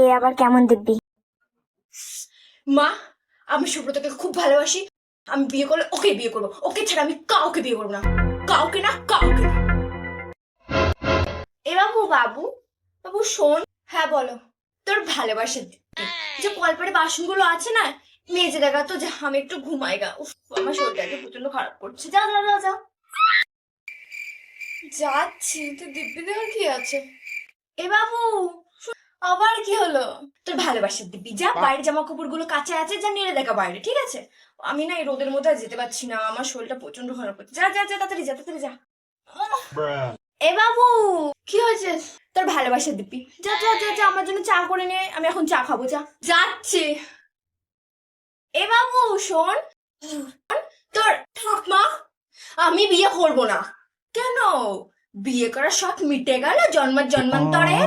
এ আবার কেমন দিব্যি মা, আমি সুব্রতকে খুব ভালোবাসি। আমি বিয়ে করলে ওকে বিয়ে করব। ওকে ছাড়া আমি কাউকে বিয়ে করব না। কাউকে না কাউকে না। এ বাবু বাবু বাবু শোন। হ্যাঁ বলো। তোর ভালোবাসে যে কলপারে বাসনগুলো আছে না, মেজে দেখা তো যা আমি একটু ঘুমাই গা। উফ, আমার শরীরটাকে প্রচণ্ড খারাপ করছে। যা যা যা যা। যাচ্ছি তো দিব্যি দেওয়ার কি আছে? এ বাবু আবার কি হলো? তোর ভালোবাসার দিবি। যা বাইরে জামা কাপড়গুলো কাঁচা আছে যা নেড়ে দেখা বাইরে ঠিক আছে? আমি না এই রোদের মধ্যে আর যেতে পারছি না আমার শরীরটা প্রচণ্ড খারাপ করছে। যা যা যা তাড়াতাড়ি যা তাড়াতাড়ি যা। এ বাবু কি হয়েছে? তোর ভালোবাসার দিব্যি যা যা যা যা আমার জন্য চা করে নে আমি এখন চা খাব যা। যাচ্ছি। এ বাবু শোন। তোর ঠাকমা আমি বিয়ে করব না। কেন? বিয়ে করার শখ মিটে গেল জন্মের জন্মান্তরে।